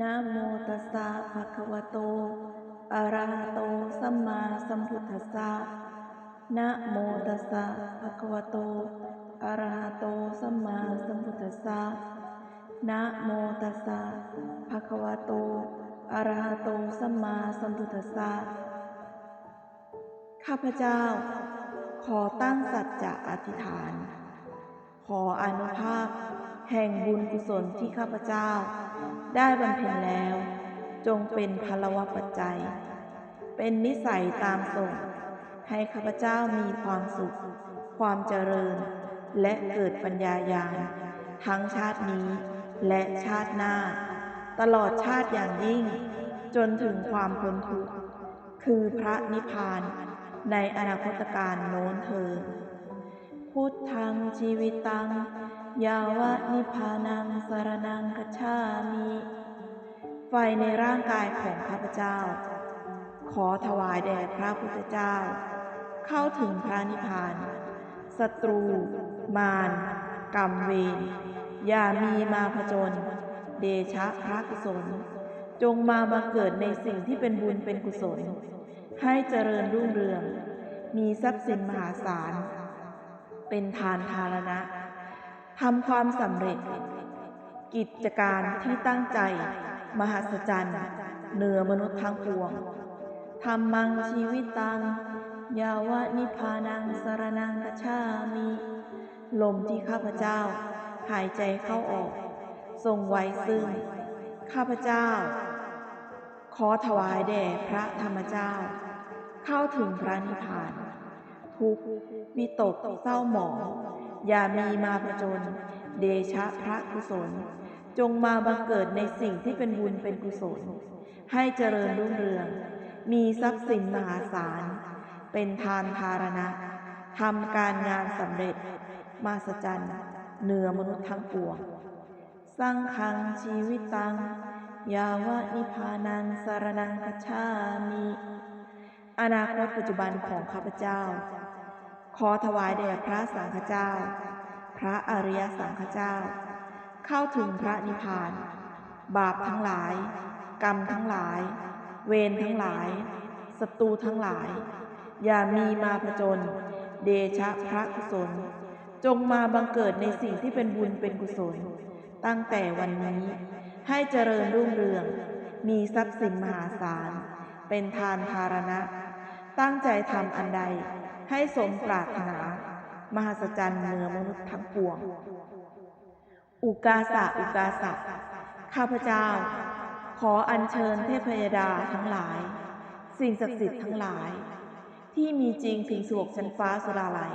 นะโมตัสสะภะคะวะโต อะระหะโต สัมมาสัมพุทธัสสะ นะโมตัสสะภะคะวะโต อะระหะโต สัมมาสัมพุทธัสสะ นะโมตัสสะภะคะวะโต อะระหะโต สัมมาสัมพุทธัสสะ ข้าพเจ้า ขอตั้งสัจจะอธิษฐาน ขออนุภาพ แห่งบุญกุศลที่ข้าพเจ้า ได้บำเพ็ญแล้ว จงเป็นพลวะปัจจัย เป็นนิสัยตามส่ง ให้ข้าพเจ้ามีความสุข ความเจริญ และเกิดปัญญาญาณทั้งชาตินี้ และชาติหน้า ตลอดชาติอย่างยิ่ง จนถึงความพ้นทุกข์คือพระนิพพานในอนาคตการโน้นเทินพุทธังชีวิตัง ยาวะนิพานังสารนังกัจฉามิ ไฟในร่างกายของข้าพเจ้า ขอถวายแด่พระพุทธเจ้า เข้าถึงพระนิพพาน ศัตรู มารกรรมเวรอย่ามีมาผจญเดชะพระกุศล จงมาบังเกิดในสิ่งที่เป็นบุญเป็นกุศล ให้เจริญรุ่งเรือง มีทรัพย์สินมหาศาล เป็นทานทารณะ ทำความสำเร็จ กิจการที่ตั้งใจ มหัศจรรย์ เหนือมนุษย์ทั้งปวงธรรมังชีวิตตัง ยาวะนิพานังสารนังกัจฉามิ ลมที่ข้าพเจ้า หายใจเข้าออก ทรงไว้ซึ่ง ข้าพเจ้า ขอถวายแด่พระธรรมเจ้า เข้าถึงพระนิพพาน ทุกวิตกเศร้าหมอง อย่ามีมาผจญเดชะพระกุศล จงมาบังเกิดในสิ่งที่เป็นบุญเป็นกุศล ให้เจริญรุ่งเรือง มีทรัพย์สินมหาศาล เป็นทานทารณะทำการงานสำเร็จ มาสจันเหนือมนุษย์ทั้งปวงสร้างคังชีวิตตัง ยาวะนิพานังสารนังคัจฉามิอนาคตปัจจุบันของข้าพเจ้า ขอถวายแด่พระสังฆเจ้า พระอริยสังฆเจ้า เข้าถึงพระนิพพาน บาปทั้งหลาย กรรมทั้งหลาย เวรทั้งหลายศัตรูทั้งหลาย อย่ามีมาผจญเดชะพระกุศล จงมาบังเกิดในสิ่งที่เป็นบุญเป็นกุศล ตั้งแต่วันนี้ให้เจริญรุ่งเรือง มีทรัพย์สินมหาศาล เป็นทานทารณะ ตั้งใจทำอันใด ให้สมปรารถนา มหัศจรรย์เหนือมนุษย์ทั้งปวง อุกาสะอุกาสะข้าพเจ้า ขออัญเชิญเทพยดาทั้งหลาย สิ่งศักดิ์สิทธิ์ทั้งหลาย ที่มีจริงถึงสวกชั้นฟ้าสุราลัย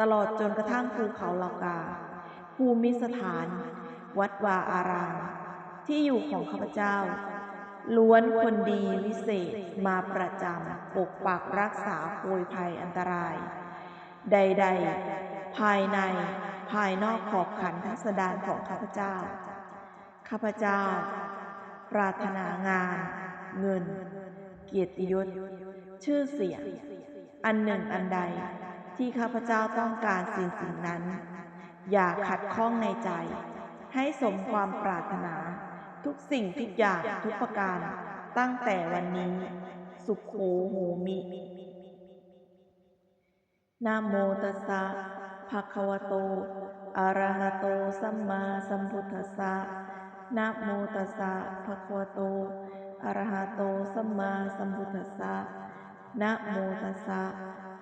ตลอดจนกระทั่งภูเขาเหล่ากา ภูมิสถาน วัดวาอาราม ที่อยู่ของข้าพเจ้า ล้วนคนดีวิเศษมาประจำปกปักรักษาโพยภัยอันตราย ใด ๆ ภายในภายนอกขอบขันทัศดานของข้าพเจ้า ข้าพเจ้า ปรารถนางาน เงิน เกียรติยศ ชื่อเสียง อันหนึ่งอันใดที่ข้าพเจ้าต้องการสิ่งสิ่งนั้น อย่าขัดข้องในใจ ให้สมความปรารถนา ทุกสิ่งทุกอย่างทุกประการ ตั้งแต่วันนี้ สุขโขโหมินะโมตัสสะภะคะวะโตอะระหะโต สัมมาสัมพุทธัสสะนะโมตัสสะภะคะวะโตอะระหะโต สัมมาสัมพุทธัสสะนะโมตัสสะ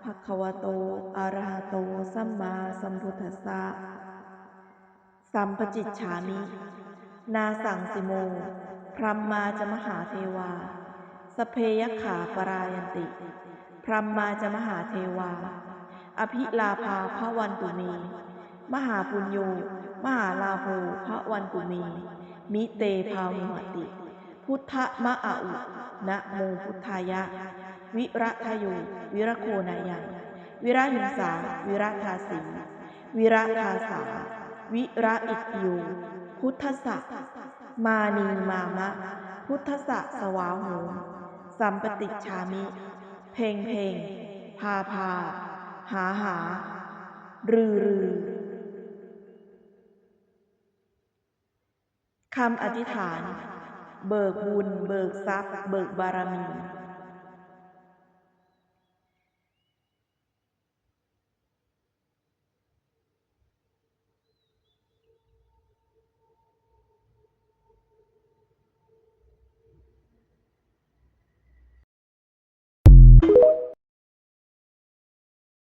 ภะคะวะโตอะระหะโต สัมมาสัมพุทธัสสะสัมปจิตฉามิ นาสังสิโม พรัมมาจะมหาเทวา สเพยขาปรายันติ พรัมมาจะมหาเทวา อภิลาภาพระวันตุมีมหาปุญโยมหาลาโภพระวันตุมี มิเตภามุหติ พุทธมะอาอุนะโมพุทธายะ วิระทายุวิระโคนายัง วิระหิงสา วิระทาสี วิระทาสา วิระอิติโย พุทธะมานีมามะ พุทธะสวาหมสัมปติชามิ เพงเพงพาพา หาหา รือรือคำอธิษฐาน เบิกบุญ เบิกทรัพย์ เบิกบารมี